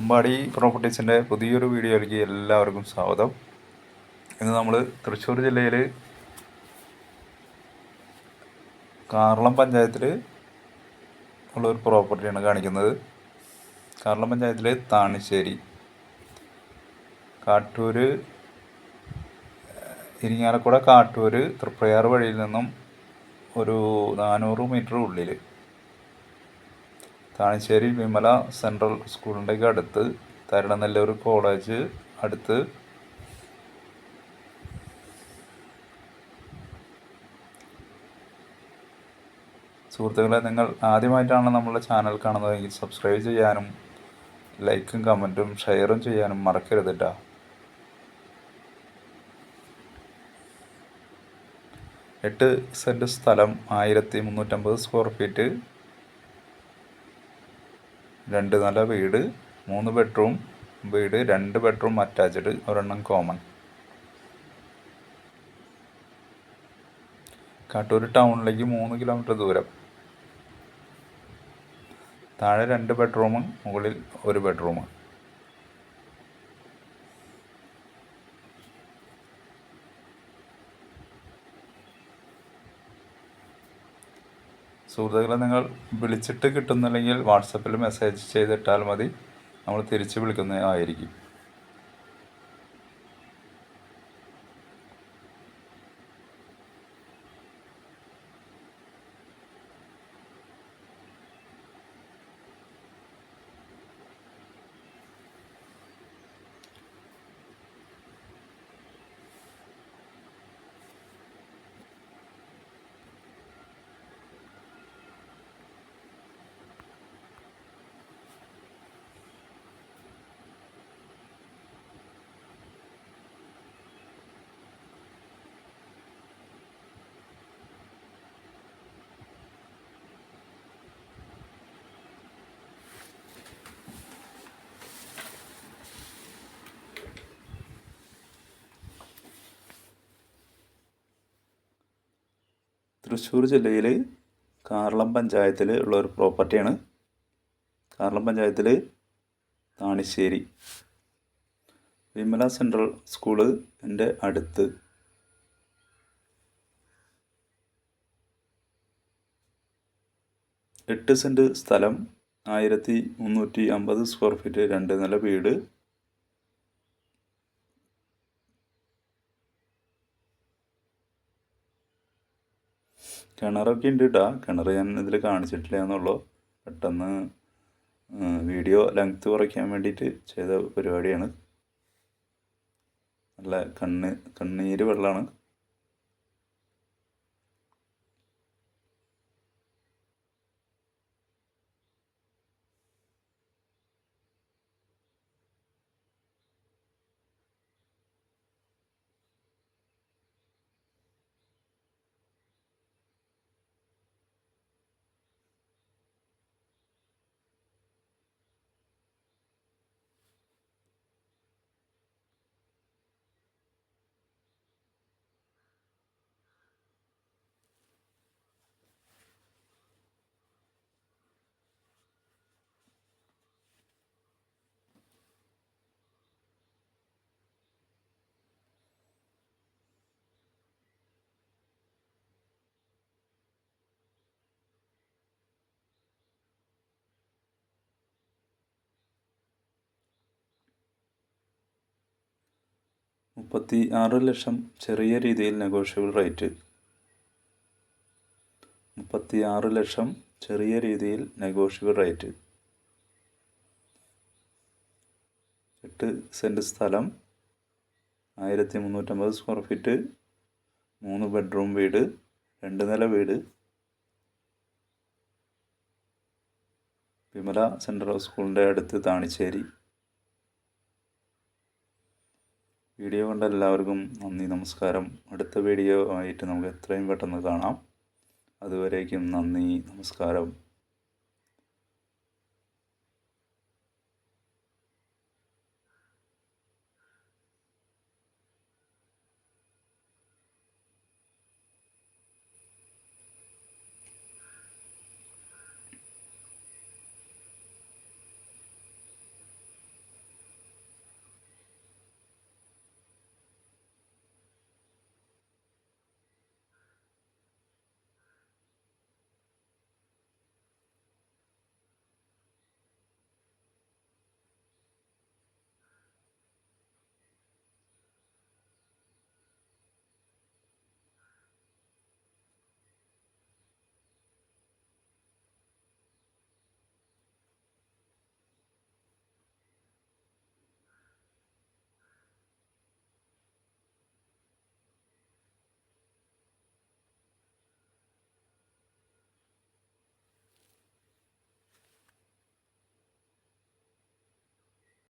അമ്പാടി പ്രോപ്പർട്ടീസിന്റെ പുതിയൊരു വീഡിയോയിലേക്ക് എല്ലാവർക്കും സ്വാഗതം. ഇന്ന് നമ്മൾ തൃശ്ശൂർ ജില്ലയിൽ കാർളം പഞ്ചായത്തിൽ ഉള്ളൊരു പ്രോപ്പർട്ടിയാണ് കാണിക്കുന്നത്. കാർളം പഞ്ചായത്തിൽ താണിശ്ശേരി. കാട്ടൂർ ഇരിങ്ങാലക്കുട കാട്ടൂർ തൃപ്രയാർ വഴിയിൽ നിന്നും ഒരു നാനൂറ് മീറ്റർ ഉള്ളിൽ താണിശ്ശേരി വിമല സെൻട്രൽ സ്കൂളിന്റെയൊക്കെ അടുത്ത് തരണനെല്ലൂർ കോളേജ് അടുത്ത്. സുഹൃത്തുക്കളെ നിങ്ങൾ ആദ്യമായിട്ടാണ് നമ്മളുടെ ചാനൽ കാണുന്നതെങ്കിൽ സബ്സ്ക്രൈബ് ചെയ്യാനും ലൈക്കും കമന്റും ഷെയറും ചെയ്യാനും മറക്കരുത് കേട്ടോ എട്ട് സെന്റ് സ്ഥലം ആയിരത്തി മുന്നൂറ്റമ്പത് സ്ക്വയർ ഫീറ്റ്. രണ്ട് നില വീട് മൂന്ന് ബെഡ്റൂം വീട് രണ്ട് ബെഡ്റൂം അറ്റാച്ച്ഡ് ഒരെണ്ണം കോമൺ കാട്ടൂർ ടൗണിലേക്ക് മൂന്ന് കിലോമീറ്റർ ദൂരം. താഴെ രണ്ട് ബെഡ്റൂം മുകളിൽ ഒരു ബെഡ്റൂം സുഹൃത്തുക്കളെ നിങ്ങൾ വിളിച്ചിട്ട് കിട്ടുന്നില്ലെങ്കിൽ വാട്സപ്പിൽ മെസ്സേജ് ചെയ്തിട്ടാൽ മതി. നമ്മൾ തിരിച്ച് വിളിക്കുന്നതായിരിക്കും. തൃശ്ശൂർ ജില്ലയിൽ കാർളം പഞ്ചായത്തിൽ ഉള്ള ഒരു പ്രോപ്പർട്ടിയാണ് കാർളം പഞ്ചായത്തിൽ താണിശ്ശേരി. വിമല സെൻട്രൽ സ്കൂൾ എന്റെ അടുത്ത്. എട്ട് സെന്റ് സ്ഥലം ആയിരത്തി മുന്നൂറ്റി അമ്പത് സ്ക്വയർ ഫീറ്റ് രണ്ട് നില വീട്. കിണറൊക്കെ ഉണ്ട് കേട്ടോ കിണർ ഞാൻ ഇതിൽ കാണിച്ചിട്ടില്ല എന്നുള്ളൂ. പെട്ടെന്ന് വീഡിയോ ലെങ്ത് കുറയ്ക്കാൻ വേണ്ടിയിട്ട് ചെയ്ത പരിപാടിയാണ്. നല്ല കണ്ണ് കണ്ണീര് വെള്ളമാണ് മുപ്പത്തി ആറ് ലക്ഷം ചെറിയ രീതിയിൽ നെഗോഷ്യബിൾ റേറ്റ് മുപ്പത്തി ആറ് ലക്ഷം ചെറിയ രീതിയിൽ നെഗോഷ്യബിൾ റേറ്റ് എട്ട് സെന്റ് സ്ഥലം ആയിരത്തി മുന്നൂറ്റമ്പത് സ്ക്വയർ ഫീറ്റ് മൂന്ന് ബെഡ്റൂം വീട് രണ്ട് നില വീട്. വിമല സെൻട്രൽ സ്കൂളിന്റെ അടുത്ത് താണിശ്ശേരി വീഡിയോ കണ്ട എല്ലാവർക്കും നന്ദി നമസ്കാരം. അടുത്ത വീഡിയോ ആയിട്ട് നമുക്ക് എത്രയും പെട്ടെന്ന് കാണാം. അതുവരേക്കും നന്ദി നമസ്കാരം.